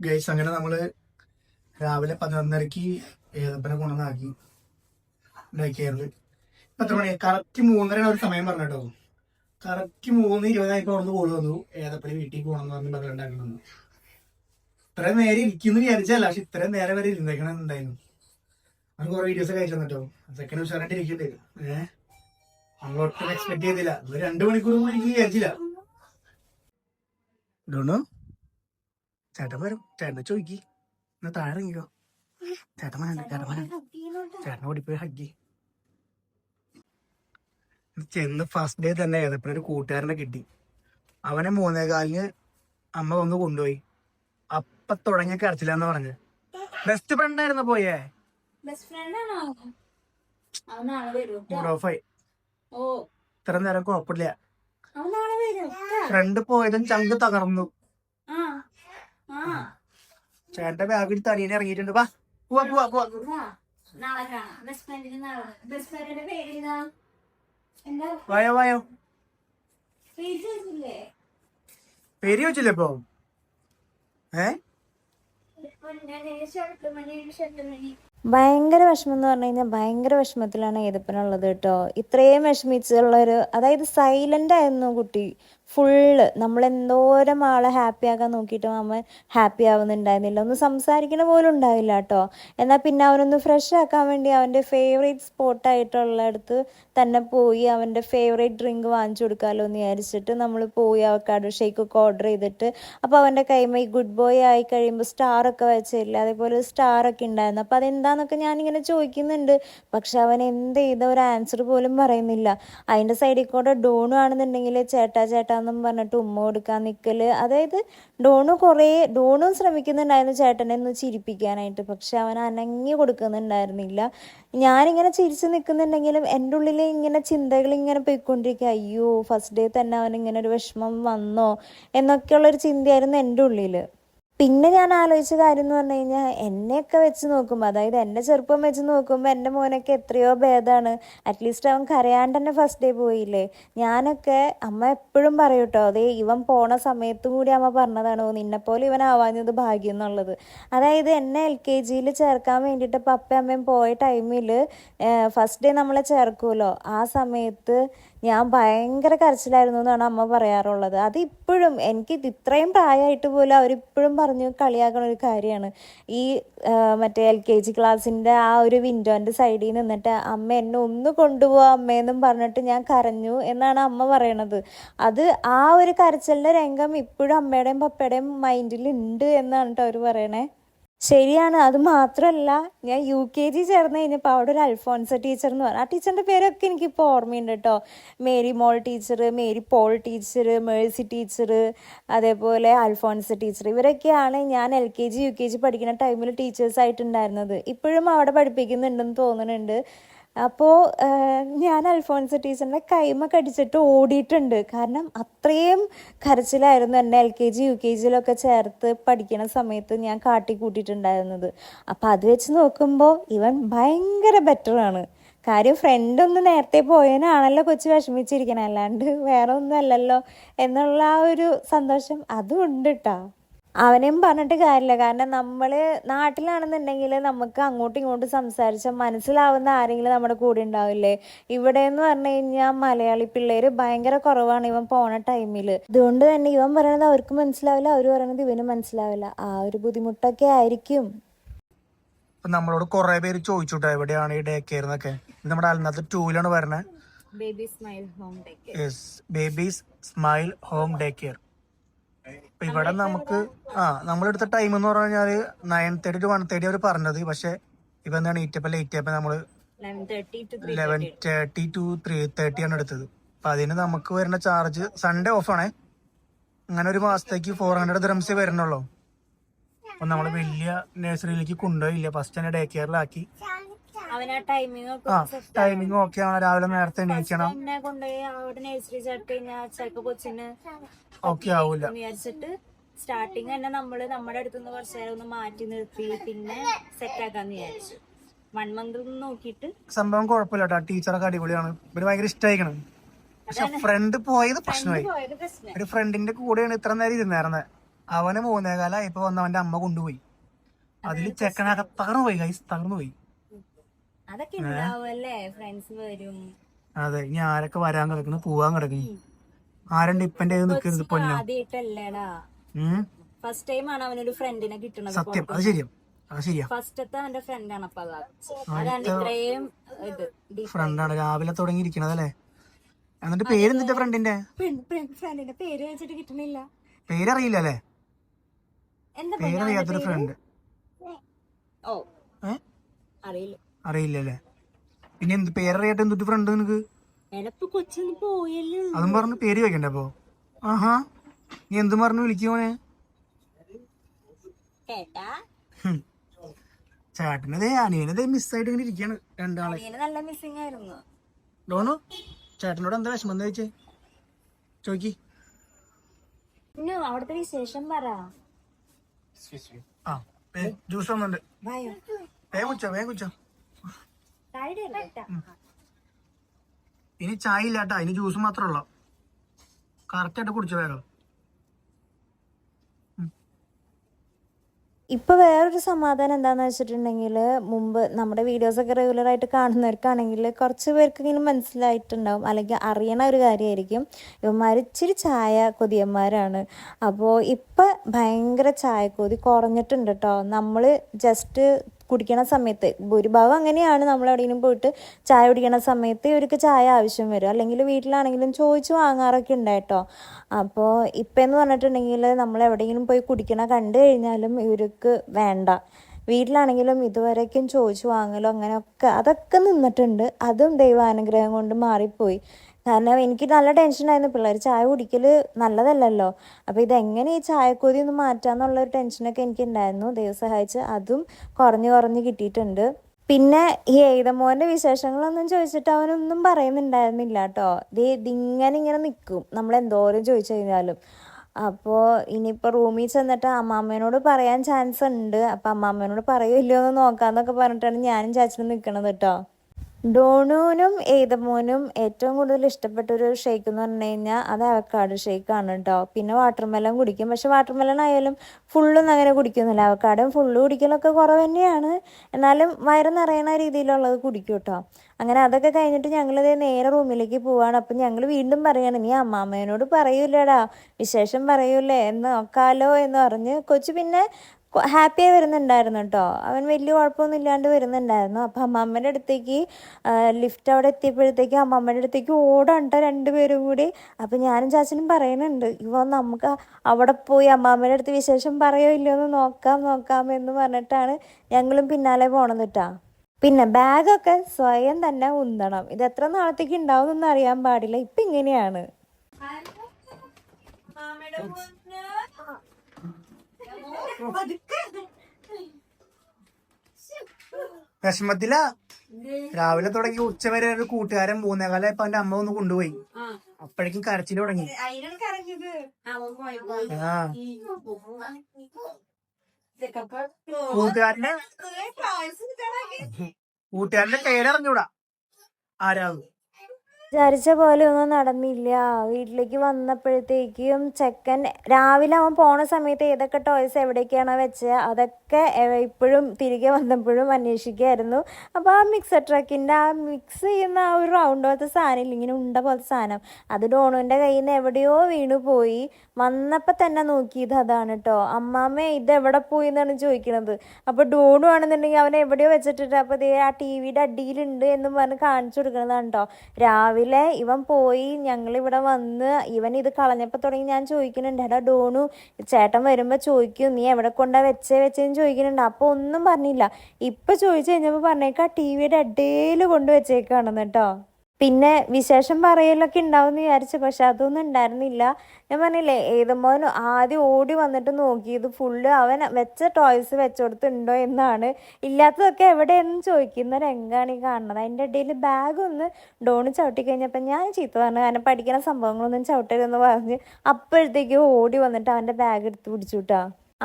Guys അങ്ങനെ നമ്മൾ രാവിലെ പതിനൊന്നരക്ക് ഏതപ്പനെ കൊണ്ടുവന്നാക്കി ഉണ്ടാക്കിയായിരുന്നു. ഇപ്പൊ എത്ര മണി കറക്റ്റ് മൂന്നര ഒരു സമയം പറഞ്ഞു കേട്ടോ. കറക്റ്റ് മൂന്ന് ഇരുപതായപ്പോ അവിടുന്ന് കോൾ വന്നു. ഏതപ്പനെ വീട്ടിൽ പോകണം എന്ന് പറഞ്ഞ് പറഞ്ഞിട്ടുണ്ടായിരുന്നു. ഇത്രയും നേരം ഇരിക്കുന്നു വിചാരിച്ചല്ല പക്ഷെ ഇത്രയും നേരം വരെ ഇരുന്നേക്കണം അത് കുറെ വീഡിയോസ് ഒക്കെ അയച്ചു തന്നിട്ടോ സെക്കൻഡ് ഉഷാറായിട്ട് ഇരിക്കണ്ടേ ഏഹ് നമ്മളൊട്ടും എക്സ്പെക്ട് ചെയ്തില്ല. രണ്ട് മണിക്കൂർ എനിക്ക് വിചാരിച്ചില്ല. ഡോണു ചേട്ടൻ വരും. ചേട്ടനെ ചോദിക്കി എന്നാ താഴെ ഇറങ്ങിക്കോ. ചേട്ടൻ വരാൻ ചേട്ടൻ ചേട്ടനെ ഓടിപ്പോയി ഹഗ്ഗി ചെന്ന് ഫസ്റ്റ് ഡേ തന്നെ ഏതപ്പോഴും ഒരു കൂട്ടുകാരനെ കിട്ടി. അവനെ മൂന്നേകാലിന് അമ്മ വന്ന് കൊണ്ടുപോയി. അപ്പൊ തുടങ്ങിയ കരച്ചില്ലാന്ന് പറഞ്ഞ് ബെസ്റ്റ് ഫ്രണ്ട് ആയിരുന്നു പോയേ? ബെസ്റ്റ് ഫ്രണ്ട് ആണോ? അവൻ നാളെ വരും മൂഡ് ഓഫ് ഓ. ഇത്ര നേരം കുഴപ്പമില്ല. ഫ്രണ്ട് പോയതും ചങ്ക് തകർന്നു. ചേട്ടന്റെ എടുത്ത് അനിയനെ ഇറങ്ങിയിട്ടുണ്ട്. വാ പോവാ പോവാ പോവാ. വാ. നാളെ കാണാം. ബെസ്റ്റ് ഫ്രണ്ടിന് നാളെ ബെസ്റ്റ് ഫ്രണ്ടിന്റെ പേരെന്താ എന്താ? വായോ വായോ. പേര് ചോദിച്ചില്ലേ? പേര് ചോദിച്ചില്ലേ ഇപ്പൊ? ഏ? ഭയങ്കര വിഷമം എന്ന് പറഞ്ഞു കഴിഞ്ഞാൽ ഭയങ്കര വിഷമത്തിലാണ് ഏതപ്പനുള്ളത് കേട്ടോ. ഇത്രയും വിഷമിച്ചുള്ളൊരു അതായത് സൈലന്റ് ആയിരുന്നു കുട്ടി. ഫുള്ള് നമ്മൾ എന്തോരം ആളെ ഹാപ്പി ആക്കാൻ നോക്കിയിട്ട് അവൻ ഹാപ്പി ആവുന്നുണ്ടായിരുന്നില്ല. ഒന്ന് സംസാരിക്കണ പോലും ഉണ്ടാവില്ല കേട്ടോ എന്നാൽ പിന്നെ അവനൊന്ന് ഫ്രഷ് ആക്കാൻ വേണ്ടി അവന്റെ ഫേവറേറ്റ് സ്പോട്ടായിട്ടുള്ളടത്ത് തന്നെ പോയി അവന്റെ ഫേവറേറ്റ് ഡ്രിങ്ക് വാങ്ങിച്ചു കൊടുക്കാമല്ലോ എന്ന് വിചാരിച്ചിട്ട് നമ്മൾ പോയി അവക്കാട് ഷേക്ക് ഒക്കെ ഓർഡർ ചെയ്തിട്ട് അപ്പോൾ അവന്റെ കൈമ ഈ ഗുഡ് ബോയ് ആയി കഴിയുമ്പോൾ സ്റ്റാറൊക്കെ വെച്ചില്ല അതേപോലെ സ്റ്റാർ ഒക്കെ ഉണ്ടായിരുന്നു. അപ്പോൾ അതെന്താന്നൊക്കെ ഞാനിങ്ങനെ ചോദിക്കുന്നുണ്ട്. പക്ഷെ അവൻ എന്ത് ചെയ്ത? ഒരു ആൻസർ പോലും പറയുന്നില്ല. അതിന്റെ സൈഡിൽ കൂടെ ഡോണു ആണെന്നുണ്ടെങ്കിൽ ചേട്ടാ ചേട്ടാ ചേട്ടാന്നും പറഞ്ഞിട്ട് ഉമ്മ കൊടുക്കാൻ നിൽക്കൽ അതായത് ഡോണു കുറേ ഡോണും ശ്രമിക്കുന്നുണ്ടായിരുന്നു ചേട്ടനെ ഒന്ന് ചിരിപ്പിക്കാനായിട്ട്. പക്ഷെ അവൻ അനങ്ങി കൊടുക്കുന്നുണ്ടായിരുന്നില്ല. ഞാനിങ്ങനെ ചിരിച്ച് നിൽക്കുന്നുണ്ടെങ്കിലും എന്റെ ഉള്ളിൽ ഇങ്ങനെ ചിന്തകൾ ഇങ്ങനെ പോയിക്കൊണ്ടിരിക്കുക അയ്യോ ഫസ്റ്റ് ഡേ തന്നെ അവൻ ഇങ്ങനെ ഒരു വിഷമം വന്നോ? എന്നൊക്കെയുള്ളൊരു ചിന്തയായിരുന്നു എന്റെ ഉള്ളിൽ പിന്നെ ഞാൻ ആലോചിച്ച കാര്യം എന്ന് പറഞ്ഞു കഴിഞ്ഞാൽ എന്നെയൊക്കെ വെച്ച് നോക്കുമ്പോൾ അതായത് എന്റെ ചെറുപ്പം വെച്ച് നോക്കുമ്പോൾ എന്റെ മോനൊക്കെ എത്രയോ ഭേദമാണ് അറ്റ്ലീസ്റ്റ് അവൻ കരയാണ്ട് തന്നെ ഫസ്റ്റ് ഡേ പോയില്ലേ. ഞാനൊക്കെ അമ്മ എപ്പോഴും പറയും കേട്ടോ അതേ ഇവൻ പോണ സമയത്തും കൂടി അമ്മ പറഞ്ഞതാണ് "ഓ, നിന്നെപ്പോലെ ഇവൻ ആവാഞ്ഞത് ഭാഗ്യം എന്നുള്ളത്. അതായത് എന്നെ എൽ കെ ജിയിൽ ചേർക്കാൻ വേണ്ടിയിട്ട് പപ്പയും അമ്മയും പോയ ടൈമിൽ ഫസ്റ്റ് ഡേ നമ്മളെ ചേർക്കുമല്ലോ ആ സമയത്ത് ഞാൻ ഭയങ്കര കരച്ചിലായിരുന്നു എന്നാണ് അമ്മ പറയാറുള്ളത്. അത് ഇപ്പോഴും എനിക്ക് ഇത് ഇത്രയും പ്രായമായിട്ട് പോലും അവരിപ്പോഴും പറഞ്ഞു കളിയാക്കണ ഒരു കാര്യമാണ്. ഈ മറ്റേ എൽ കെ ജി ക്ലാസ്സിന്റെ ആ ഒരു വിൻഡോന്റെ സൈഡിൽ നിന്നിട്ട് അമ്മ എന്നെ ഒന്ന് കൊണ്ടുപോകാം അമ്മയെന്നും പറഞ്ഞിട്ട് ഞാൻ കരഞ്ഞു എന്നാണ് അമ്മ പറയണത്. അത് ആ ഒരു കരച്ചിലിന്റെ രംഗം ഇപ്പോഴും അമ്മയുടെയും പപ്പയുടെയും മൈൻഡിൽ ഉണ്ട് എന്നാണ് കേട്ടോ അവർ പറയണേ. ശരിയാണ്. അത് മാത്രമല്ല ഞാൻ യു കെ ജി ചേർന്ന് കഴിഞ്ഞപ്പോൾ അവിടെ ഒരു അൽഫോൺസ ടീച്ചർ എന്ന് പറഞ്ഞു. ആ ടീച്ചറിന്റെ പേരൊക്കെ എനിക്കിപ്പോൾ ഓർമ്മയുണ്ട് കേട്ടോ. Mary Mol teacher Mary Paul teacher Mercy teacher അതേപോലെ അൽഫോൺസ ടീച്ചർ ഇവരൊക്കെയാണ് ഞാൻ L K G U K G പഠിക്കുന്ന ടൈമിൽ ടീച്ചേഴ്സായിട്ടുണ്ടായിരുന്നത് ഇപ്പോഴും അവിടെ പഠിപ്പിക്കുന്നുണ്ടെന്ന് തോന്നുന്നുണ്ട്. അപ്പോൾ ഞാൻ അൽഫോൺസ് ടീച്ചറിന്റെ കൈമ കടിച്ചിട്ട് ഓടിയിട്ടുണ്ട്. കാരണം അത്രയും കരച്ചിലായിരുന്നു എന്നെ L K G U K ജിയിലൊക്കെ ചേർത്ത് പഠിക്കുന്ന സമയത്ത് ഞാൻ കാട്ടി കൂട്ടിയിട്ടുണ്ടായിരുന്നത് അപ്പോൾ അത് വെച്ച് നോക്കുമ്പോൾ ഇവൻ ഭയങ്കര ബെറ്ററാണ്. കാര്യം ഫ്രണ്ട് ഒന്ന് നേരത്തെ പോയതിനാണല്ലോ കൊച്ചു വിഷമിച്ചിരിക്കണം. അല്ലാണ്ട് വേറെ ഒന്നും അല്ലല്ലോ എന്നുള്ള ആ ഒരു സന്തോഷം അതും ഉണ്ട് കേട്ടോ അവനെയും പറഞ്ഞിട്ട് കാര്യമില്ല. കാരണം നമ്മൾ നാട്ടിലാണെന്നുണ്ടെങ്കിൽ നമുക്ക് അങ്ങോട്ടും ഇങ്ങോട്ടും സംസാരിച്ചാൽ മനസ്സിലാവുന്ന ആരെങ്കിലും നമ്മുടെ കൂടെ ഉണ്ടാവില്ലേ? ഇവിടെ എന്ന് പറഞ്ഞു കഴിഞ്ഞാൽ മലയാളി പിള്ളേർ ഭയങ്കര കുറവാണ് ഇവൻ പോണ ടൈമിൽ ഇതുകൊണ്ട് തന്നെ ഇവൻ പറയണത് അവർക്ക് മനസ്സിലാവില്ല അവർ പറയണത് ഇവന് മനസ്സിലാവില്ല. ആ ഒരു ബുദ്ധിമുട്ടൊക്കെ ആയിരിക്കും. നമ്മളോട് കുറെ പേര് ചോദിച്ചുട്ടോ എവിടെയാണ് ഈ ഡേ കെയർ എന്നൊക്കെ? നമ്മുടെ അന്നത്തെ ടൂലാണ് പറഞ്ഞത് baby smile home day yes babies smile home day care ഇപ്പൊ ഇവിടെ നമുക്ക് ആ നമ്മളെടുത്ത ടൈം എന്ന് പറഞ്ഞാൽ nine thirty to one thirty അവർ പറഞ്ഞത്. പക്ഷെ ഇപ്പൊ എന്താണ് ഈറ്റപ്പം ലേറ്റ് ആയപ്പോ നമ്മൾ eleven thirty to three thirty ആണ് എടുത്തത്. അപ്പൊ അതിന് നമുക്ക് വരുന്ന ചാർജ് സൺഡേ ഓഫ് ആണേ. അങ്ങനെ ഒരു മാസത്തേക്ക് ഫോർ ഹൺഡ്രഡ് ദ്രംസേ വരുന്നുള്ളൂ. അപ്പൊ നമ്മൾ വലിയ നഴ്സറിയിലേക്ക് കൊണ്ടുപോയില്ല. ഫസ്റ്റ് തന്നെ ഡേ കെയറിലാക്കി ആ ടൈമിംഗ് ഓക്കെ ആണ്. രാവിലെ നേരത്തെ എണീക്കണം. ഓക്കെ ആവൂല. വിചാരിച്ചിട്ട് സ്റ്റാർട്ടിങ് തന്നെ നമ്മൾ നമ്മുടെ അടുത്തുനിന്ന് കുറച്ച് നേരം ഒന്ന് മാറ്റി നിർത്തി പിന്നെ സെറ്റ് ആക്കാന്ന് വിചാരിച്ചു. വൺ മന്ത് നോക്കിയിട്ട് സംഭവം കുഴപ്പമില്ല ടീച്ചറൊക്കെ അടിപൊളിയാണ്. ഇവർ ഭയങ്കര ഇഷ്ടമായിക്കണം പക്ഷെ ഫ്രണ്ട് പോയത് പ്രശ്നമായി. ഒരു ഫ്രണ്ടിന്റെ കൂടെയാണ് ഇത്ര നേരം ഇരുന്നേരുന്നത് അവന് മൂന്നേകാലായി ഇപ്പൊ വന്ന അവന്റെ അമ്മ കൊണ്ടുപോയി. അതിൽ ചെക്കനൊക്കെ തകർന്നു പോയി കൈ തകർന്നു പോയി അതൊക്കെ അതെ ഇനി ആരൊക്കെ വരാൻ കിടക്കുന്നു? പോവാൻ കിടക്കുന്നു. ആരുണ്ട് ഇപ്പന്റെ കയ്യിൽ നിൽക്കുന്നത് പൊന്നോ? ഫസ്റ്റ് ടൈം ആണ് അവനൊരു ഫ്രണ്ടിനെ കിട്ടുന്നത് സത്യം അത് ശരിയാ അത് ശരിയാ. ഫസ്റ്റത്തെ അവന്റെ ഫ്രണ്ടാണ് അപ്പൊ അതാ. അതാണ് ഇത്രയും ഫ്രണ്ടാണ് രാവിലെ തുടങ്ങിയിരിക്കണതല്ലേ എന്നിട്ട് പേരെന്തിന്റെ ഫ്രണ്ടിന്റെ ഫ്രണ്ട്- ഫ്രണ്ട്- ഫ്രണ്ടിന്റെ പേര് വെച്ചിട്ട് കിട്ടണില്ല. പേരറിയില്ല അല്ലേ? എന്താ പറയാ പേരറിയാത്തൊരു ഫ്രണ്ട് അറിയില്ല. അറിയില്ലല്ലേ പിന്നെ എന്ത് പേരറിയാത്ത എന്തൊരു ഫ്രണ്ട് നിനക്ക്? അതും പറഞ്ഞു പേര് വെക്കണ്ടേ അപ്പൊ? ആഹാ നീ എന്തും പറഞ്ഞു വിളിക്കോനെ ചേട്ടനതേ അനിയനതേ മിസ്സായിട്ട് ഇങ്ങനെ ഇരിക്കാണ് രണ്ടാളെ. നല്ല മിസ്സിംഗ് ആയിരുന്നു. ഡോണു ചേട്ടനോട് എന്താ വിഷമം എന്താ ചോദിച്ചേ? ചോക്കി പിന്നെ അവിടുത്തെ വിശേഷം പറ. ആ ജ്യൂസ് വന്നുണ്ട് വേഗം കുച്ചോ വേഗം കുച്ചോ ഇനി ചായ ഇല്ലാട്ടാ ഇനി ജ്യൂസ് മാത്രമേ ഉള്ളൂ കറക്റ്റ് ആയിട്ട് കുടിച്ചോ വേഗം. ഇപ്പൊ വേറൊരു സമാധാനം എന്താന്ന് വെച്ചിട്ടുണ്ടെങ്കിൽ മുമ്പ് നമ്മുടെ വീഡിയോസ് ഒക്കെ റെഗുലർ ആയിട്ട് കാണുന്നവർക്കാണെങ്കിൽ കുറച്ച് പേർക്കെങ്കിലും മനസ്സിലായിട്ടുണ്ടാവും. അല്ലെങ്കിൽ അറിയണ ഒരു കാര്യമായിരിക്കും. ഇവന്മാർ ഇച്ചിരി ചായ കൊതിയന്മാരാണ്. അപ്പോൾ ഇപ്പം ഭയങ്കര ചായക്കൊതി കുറഞ്ഞിട്ടുണ്ട് കേട്ടോ നമ്മൾ ജസ്റ്റ് കുടിക്കണ സമയത്ത്. ഭൂരിഭാഗം അങ്ങനെയാണ് നമ്മൾ എവിടെയെങ്കിലും പോയിട്ട് ചായ കുടിക്കണ സമയത്ത് ഇവർക്ക് ചായ ആവശ്യം വരും. അല്ലെങ്കിൽ വീട്ടിലാണെങ്കിലും ചോദിച്ചു വാങ്ങാറൊക്കെ ഉണ്ടായിട്ടോ. അപ്പോൾ ഇപ്പം എന്ന് പറഞ്ഞിട്ടുണ്ടെങ്കിൽ നമ്മൾ എവിടെയെങ്കിലും പോയി കുടിക്കണ കണ്ടു കഴിഞ്ഞാലും ഇവർക്ക് വേണ്ട. വീട്ടിലാണെങ്കിലും ഇതുവരേക്കും ചോദിച്ചു വാങ്ങലോ അങ്ങനെയൊക്കെ അതൊക്കെ നിന്നിട്ടുണ്ട്. അതും ദൈവാനുഗ്രഹം കൊണ്ട് മാറിപ്പോയി. കാരണം എനിക്ക് നല്ല ടെൻഷൻ ടെൻഷനായിരുന്നു പിള്ളേർ ചായ കുടിക്കൽ നല്ലതല്ലല്ലോ. അപ്പോൾ ഇതെങ്ങനെ ഈ ചായക്കൊതി ഒന്ന് മാറ്റാന്നുള്ള ഒരു ടെൻഷനൊക്കെ എനിക്ക് ഉണ്ടായിരുന്നു ദൈവം സഹായിച്ച് അതും കുറഞ്ഞു കുറഞ്ഞ് കിട്ടിയിട്ടുണ്ട്. പിന്നെ ഈ എഴുതമോന്റെ വിശേഷങ്ങളൊന്നും ചോദിച്ചിട്ട് അവനൊന്നും പറയുന്നുണ്ടായിരുന്നില്ല കേട്ടോ ദേ ഇതിങ്ങനെ ഇങ്ങനെ നിൽക്കും നമ്മൾ എന്തോരം ചോദിച്ചു കഴിഞ്ഞാലും. അപ്പോൾ ഇനിയിപ്പോൾ റൂമിൽ ചെന്നിട്ട് അമ്മാമ്മേനോട് പറയാൻ ചാൻസ് ഉണ്ട്. അപ്പോൾ അമ്മാമ്മേനോട് പറയുമല്ലോ എന്ന് നോക്കാമെന്നൊക്കെ പറഞ്ഞിട്ടാണ് ഞാനും ചാച്ചനും നിൽക്കണത് കേട്ടോ ഡോണുവിനും ഏതമോനും ഏറ്റവും കൂടുതൽ ഇഷ്ടപ്പെട്ട ഒരു ഷേക്ക് എന്ന് പറഞ്ഞു കഴിഞ്ഞാൽ അത് അവക്കാട് ഷേക്കാണ് കേട്ടോ. പിന്നെ വാട്ടർമെലൻ കുടിക്കും. പക്ഷെ വാട്ടർമെലൺ ആയാലും ഫുള്ളൊന്നും അങ്ങനെ കുടിക്കുന്നില്ല. അവക്കാടും ഫുള്ള് കുടിക്കലൊക്കെ കുറവ് തന്നെയാണ്. എന്നാലും വയറ് നിറയണ രീതിയിലുള്ളത് കുടിക്കും കേട്ടോ. അങ്ങനെ അതൊക്കെ കഴിഞ്ഞിട്ട് ഞങ്ങളിത് നേരെ റൂമിലേക്ക് പോവാണ്. അപ്പം ഞങ്ങൾ വീണ്ടും പറയാണ് നീ അമ്മാമ്മേനോട് പറയൂലടാ വിശേഷം പറയൂലേ എന്ന് നോക്കാലോ എന്ന് പറഞ്ഞ് കൊച്ചു പിന്നെ ഹാപ്പിയായി വരുന്നുണ്ടായിരുന്നു കേട്ടോ അവൻ വലിയ കുഴപ്പമൊന്നും ഇല്ലാണ്ട് വരുന്നുണ്ടായിരുന്നു. അപ്പം അമ്മമ്മേന്റെ അടുത്തേക്ക് ലിഫ്റ്റ് അവിടെ എത്തിയപ്പോഴത്തേക്ക് അമ്മമ്മേന്റെ അടുത്തേക്ക് ഓടണ്ട രണ്ടുപേരും കൂടി. അപ്പം ഞാനും ചാച്ചനും പറയുന്നുണ്ട് ഇവ നമുക്ക് അവിടെ പോയി അമ്മാമ്മേന്റെ അടുത്ത് വിശേഷം പറയോ ഇല്ലയോ എന്ന് നോക്കാം നോക്കാം എന്ന് പറഞ്ഞിട്ടാണ് ഞങ്ങളും പിന്നാലെ പോണത് കേട്ടാ പിന്നെ ബാഗൊക്കെ സ്വയം തന്നെ ഉന്തണം. ഇത് എത്ര നാളത്തേക്ക് ഉണ്ടാവും എന്നൊന്നും അറിയാൻ പാടില്ല. ഇപ്പം ഇങ്ങനെയാണ്. വിഷമത്തില രാവിലെ തുടങ്ങി ഉച്ച വരെ ഒരു കൂട്ടുകാരൻ മൂന്നേകാലം ഇപ്പൊ അവന്റെ അമ്മ ഒന്ന് കൊണ്ടുപോയി. അപ്പോഴേക്കും കരച്ചിൽ തുടങ്ങി. ആ കൂട്ടുകാരന്റെ കൂട്ടുകാരന്റെ പേരറിഞ്ഞൂടാ. ആരാവും വിചാരിച്ച പോലെ ഒന്നും നടന്നില്ല. വീട്ടിലേക്ക് വന്നപ്പോഴത്തേക്കും ചെക്കൻ രാവിലെ അവൻ പോണ സമയത്ത് ഏതൊക്കെ ടോയ്സ് എവിടേക്കാണ് വെച്ചത് അതൊക്കെ ഇപ്പോഴും തിരികെ വന്നപ്പോഴും അന്വേഷിക്കുകയായിരുന്നു. അപ്പോൾ ആ മിക്സർ ട്രക്കിന്റെ ആ മിക്സ് ചെയ്യുന്ന ആ ഒരു റൗണ്ട് പോലത്തെ സാധനം ഇങ്ങനെ ഉണ്ട പോലത്തെ സാധനം. അത് ഡോണുവിന്റെ കയ്യിൽ നിന്ന് എവിടെയോ വീണു പോയി. വന്നപ്പോൾ തന്നെ നോക്കിയത് അതാണ് കേട്ടോ അമ്മാമ്മ ഇത് എവിടെ പോയി എന്നാണ് ചോദിക്കുന്നത് അപ്പോൾ ഡോണു ആണെന്നുണ്ടെങ്കിൽ അവനെ എവിടെയോ വെച്ചിട്ടിട്ട് അപ്പോൾ ഇതേ ആ ടി വിയുടെ അടിയിലുണ്ട് എന്നും പറഞ്ഞ് കാണിച്ചു കൊടുക്കണതാണ് കേട്ടോ രാവിലെ ഇവൻ പോയി ഞങ്ങൾ ഇവിടെ വന്ന് ഇവൻ ഇത് കളഞ്ഞപ്പോൾ തുടങ്ങി ഞാൻ ചോദിക്കുന്നുണ്ട് എടാ ഡോണു ചേട്ടൻ വരുമ്പോൾ ചോദിക്കും നീ എവിടെ കൊണ്ടാ വെച്ചേ വെച്ചേന്ന് ചോദിക്കുന്നുണ്ട്. അപ്പോൾ ഒന്നും പറഞ്ഞില്ല. ഇപ്പം ചോദിച്ചു കഴിഞ്ഞപ്പോൾ പറഞ്ഞേക്കാ ടി വിയുടെ അടിയിൽ കൊണ്ട് വെച്ചേക്കാണെന്ന് കേട്ടോ പിന്നെ വിശേഷം പറയലൊക്കെ ഉണ്ടാവും എന്ന് വിചാരിച്ചു പക്ഷെ അതൊന്നും ഉണ്ടായിരുന്നില്ല ഞാൻ പറഞ്ഞില്ലേ ഏതമ്മോൻ ആദ്യം ഓടി വന്നിട്ട് നോക്കിയത് ഫുള്ള് അവൻ വെച്ച ടോയ്സ് വെച്ചുകൊടുത്തുണ്ടോ എന്നാണ്. ഇല്ലാത്തതൊക്കെ എവിടെയെന്ന് ചോദിക്കുന്ന രംഗമാണ് ഈ കാണുന്നത്. അതിന്റെ ഇടയിൽ ബാഗ് ഒന്ന് ഡോണ് ചവിട്ടി കഴിഞ്ഞപ്പോൾ ഞാൻ ചീത്ത പറഞ്ഞു കാരണം പഠിക്കുന്ന സംഭവങ്ങളൊന്നും ചവിട്ടരുതെന്ന് പറഞ്ഞ് അപ്പോഴത്തേക്കും ഓടി വന്നിട്ട് അവന്റെ ബാഗ് എടുത്ത് പിടിച്ചു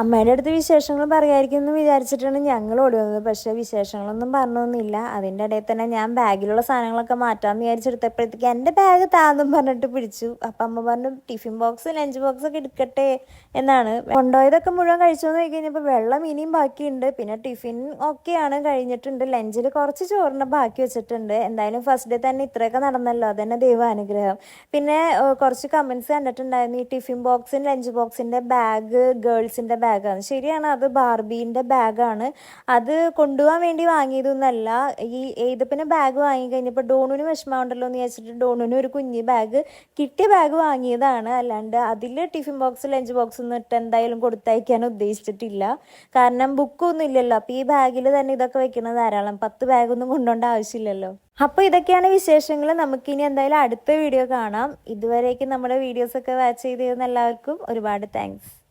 അമ്മയുടെ അടുത്ത് വിശേഷങ്ങൾ പറയായിരിക്കും എന്ന് വിചാരിച്ചിട്ടാണ് ഞങ്ങൾ ഓടി വന്നത്. പക്ഷേ വിശേഷങ്ങളൊന്നും പറഞ്ഞൊന്നുമില്ല. അതിന്റെ ഇടയിൽ തന്നെ ഞാൻ ബാഗിലുള്ള സാധനങ്ങളൊക്കെ മാറ്റാമെന്ന് വിചാരിച്ചെടുത്തപ്പോഴത്തേക്ക് എന്റെ ബാഗ് താന്നും പറഞ്ഞിട്ട് പിടിച്ചു. അപ്പം അമ്മ പറഞ്ഞു ടിഫിൻ ബോക്സ് ലഞ്ച് ബോക്സ് ഒക്കെ എടുക്കട്ടെ എന്നാണ്. കൊണ്ടുപോയതൊക്കെ മുഴുവൻ കഴിച്ചു എന്ന് കഴിഞ്ഞപ്പോൾ വെള്ളം ഇനിയും ബാക്കിയുണ്ട്. പിന്നെ ടിഫിൻ ഒക്കെയാണ് കഴിഞ്ഞിട്ടുണ്ട്. ലഞ്ചിൽ കുറച്ച് ചോറിന്റെ ബാക്കി വെച്ചിട്ടുണ്ട്. എന്തായാലും ഫസ്റ്റ് ഡേ തന്നെ ഇത്രയൊക്കെ നടന്നല്ലോ. അതന്നെ ദൈവാനുഗ്രഹം പിന്നെ കുറച്ച് കമൻസ് കണ്ടിട്ടുണ്ടായിരുന്നു. ഈ ടിഫിൻ ബോക്സും ലഞ്ച് ബോക്സിന്റെ ബാഗ് ഗേൾസിന്റെ ബാഗാണ്. ശരിയാണ് അത് ബാർബീന്റെ ബാഗാണ്. അത് കൊണ്ടുപോകാൻ വേണ്ടി വാങ്ങിയതൊന്നല്ല. ഈ ഏതപ്പിന് ബാഗ് വാങ്ങി കഴിഞ്ഞപ്പോൾ ഡോണുവിന് വിഷമമുണ്ടല്ലോ എന്ന് വിചാരിച്ചിട്ട് ഡോണുവിന് ഒരു കുഞ്ഞ് ബാഗ് കിട്ടിയ ബാഗ് വാങ്ങിയതാണ്. അല്ലാണ്ട് അതിൽ ടിഫിൻ ബോക്സ് ലഞ്ച് ബോക്സ് ഒന്നും ഇട്ട് എന്തായാലും കൊടുത്തയക്കാൻ ഉദ്ദേശിച്ചിട്ടില്ല. കാരണം ബുക്കൊന്നും ഇല്ലല്ലോ. അപ്പോൾ ഈ ബാഗിൽ തന്നെ ഇതൊക്കെ വെക്കുന്നത് ധാരാളം. പത്ത് ബാഗൊന്നും കൊണ്ടുപോകേണ്ട ആവശ്യമില്ലല്ലോ. അപ്പോൾ ഇതൊക്കെയാണ് വിശേഷങ്ങൾ. നമുക്കിനി എന്തായാലും അടുത്ത വീഡിയോ കാണാം. ഇതുവരേക്കും നമ്മുടെ വീഡിയോസൊക്കെ വാച്ച് ചെയ്ത് എല്ലാവർക്കും ഒരുപാട് താങ്ക്സ്.